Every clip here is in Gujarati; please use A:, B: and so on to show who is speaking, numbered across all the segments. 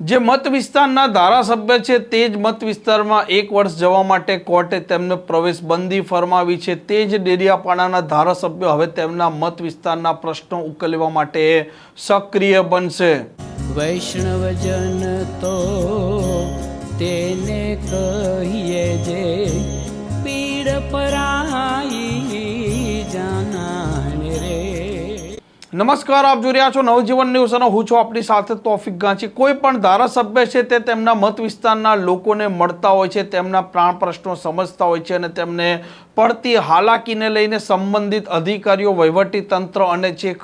A: જે મત વિસ્તારના ધારાસભ્ય છે તે જ મત વિસ્તારમાં એક વર્ષ જવા માટે કોર્ટે તેમને પ્રવેશ બંધી ફરમાવી છે. તે જ ડેડિયાપાડાના ધારાસભ્યો હવે તેમના મત વિસ્તારના પ્રશ્નો ઉકેલવા માટે સક્રિય બનશે.
B: વૈષ્ણવજન તો તેને કહીએ જે
A: નમસ્કાર, આપ જોઈ રહ્યા છો નવજીવન ન્યૂઝ અને હું છું આપણી સાથે તોફિક ગાંચી. કોઈ પણ ધારાસભ્ય છે તે તેમના મત વિસ્તારના લોકોને મળતા હોય છે, તેમના પ્રાણ પ્રશ્નો સમજતા હોય છે અને તેમને પડતી હાલાકીને લઈને સંબંધિત અધિકારીઓ તંત્ર અને છેક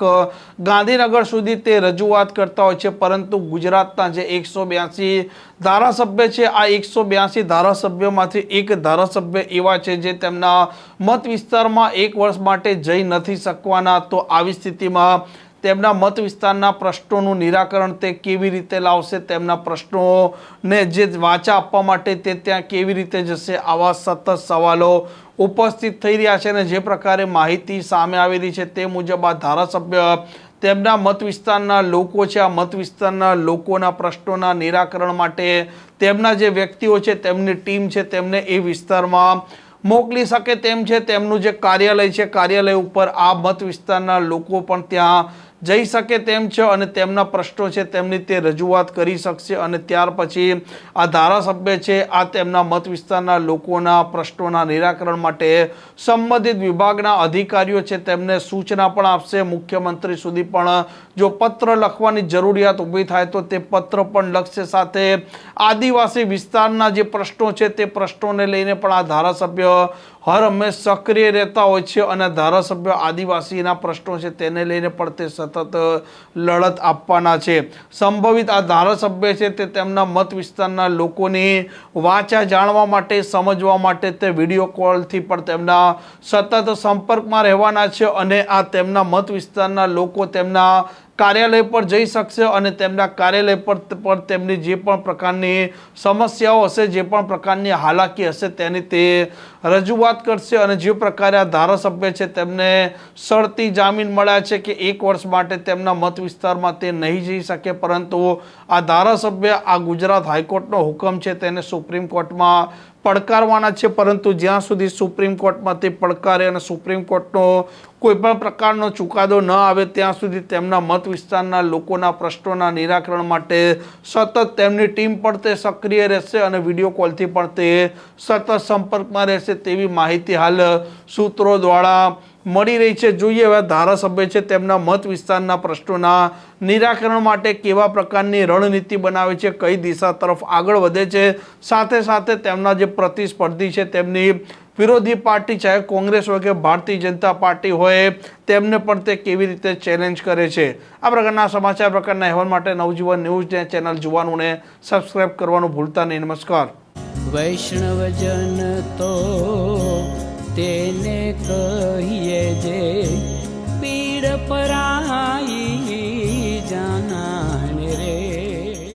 A: ગાંધીનગર સુધી તે રજૂઆત કરતા હોય છે. પરંતુ ગુજરાતના જે એકસો બ્યાસી ધારાસભ્ય છે, આ એકસો બ્યાસી ધારાસભ્યોમાંથી એક ધારાસભ્ય એવા છે જે તેમના મત વિસ્તારમાં એક વર્ષ માટે જઈ નથી શકવાના. તો આવી સ્થિતિમાં તેમના મત વિસ્તારના પ્રશ્નોનું નિરાકરણ તે કેવી રીતે લાવશે, તેમના પ્રશ્નોને જે વાચા આપવા માટે તે ત્યાં કેવી રીતે જશે, આવા સતત સવાલો ઉપસ્થિત થઈ રહ્યા છે અને જે પ્રકારે માહિતી સામે આવેલી છે તે મુજબ આ ધારાસભ્ય તેમના મત વિસ્તારના લોકો છે, આ મત વિસ્તારના લોકોના પ્રશ્નોના નિરાકરણ માટે તેમના જે વ્યક્તિઓ છે, તેમની ટીમ છે, તેમને એ વિસ્તારમાં મોકલી શકે તેમ છે. તેમનું જે કાર્યાલય છે, કાર્યાલય ઉપર આ મત વિસ્તારના લોકો પણ ત્યાં જઈ શકે તેમ છે અને તેમના પ્રશ્નો છે તેમની તે રજૂઆત કરી શકશે અને ત્યાર પછી આ ધારાસભ્ય છે આ તેમના મત વિસ્તારના લોકોના પ્રશ્નોના નિરાકરણ માટે સંબંધિત વિભાગના અધિકારીઓ છે તેમને સૂચના પણ આપશે. મુખ્યમંત્રી સુધી પણ જો પત્ર લખવાની જરૂરિયાત ઊભી થાય તો તે પત્ર પણ લખશે. સાથે આદિવાસી વિસ્તારના જે પ્રશ્નો છે તે પ્રશ્નોને લઈને પણ આ ધારાસભ્ય હર હંમેશ સક્રિય રહેતા હોય છે અને ધારાસભ્ય આદિવાસીના પ્રશ્નો છે તેને લઈને પણ તે સતત લડત આપવાના છે. સંભવિત આ ધારાસભ્ય છે તે તેમના મત વિસ્તારના લોકોની વાચા જાણવા માટે, સમજવા માટે તે વીડિયો કોલથી પણ તેમના સતત સંપર્કમાં રહેવાના છે અને આ તેમના મત વિસ્તારના લોકો તેમના કાર્યાલય પર જઈ શકશે અને તેમના કાર્યાલય પર પર તેમની જે પણ પ્રકારની સમસ્યાઓ હશે, જે પણ પ્રકારની હાલાકી હશે તેની તે રજૂઆત કરશે અને જે પ્રકારે આ ધારાસભ્ય છે તેમને સરતી જામીન મળ્યા છે કે એક વર્ષ માટે તેમના મત વિસ્તારમાં તે નહીં જઈ શકે. પરંતુ આ ધારાસભ્ય, આ ગુજરાત હાઈકોર્ટનો હુકમ છે તેને સુપ્રીમ કોર્ટમાં પડકારવાના છે, પરંતુ જ્યાં સુધી સુપ્રીમ કોર્ટમાં તે પડકારે અને સુપ્રીમ કોર્ટનો કોઈ પણ પ્રકારનો ચુકાદો ન આવે, ત્યાં સુધી તેમના મત વિસ્તારના લોકોના પ્રશ્નોના નિરાકરણ માટે સતત તેમની ટીમ પણ તે સક્રિય રહેશે અને વીડિયો કોલથી પણ તે સતત સંપર્કમાં રહેશે તેવી માહિતી હાલ સૂત્રો દ્વારા મળી રહી છે. જોઈએ હવે ધારાસભ્ય છે તેમના મત વિસ્તારના પ્રશ્નોના નિરાકરણ માટે કેવા પ્રકારની રણનીતિ બનાવે છે, કઈ દિશા તરફ આગળ વધે છે. સાથે સાથે તેમના જે પ્રતિસ્પર્ધી છે તેમની વિરોધી પાર્ટી ચાહે કોંગ્રેસ હોય કે ભારતીય જનતા પાર્ટી હોય, તેમને પણ તે કેવી રીતે ચેલેન્જ કરે છે. આ પ્રકારના સમાચાર પ્રકારના અહેવાલ માટે નવજીવન ન્યૂઝ ચેનલ જોવાનું ને સબસ્ક્રાઈબ કરવાનું ભૂલતા નહીં. નમસ્કાર.
B: વૈષ્ણવજન તો તેને કહીએ જે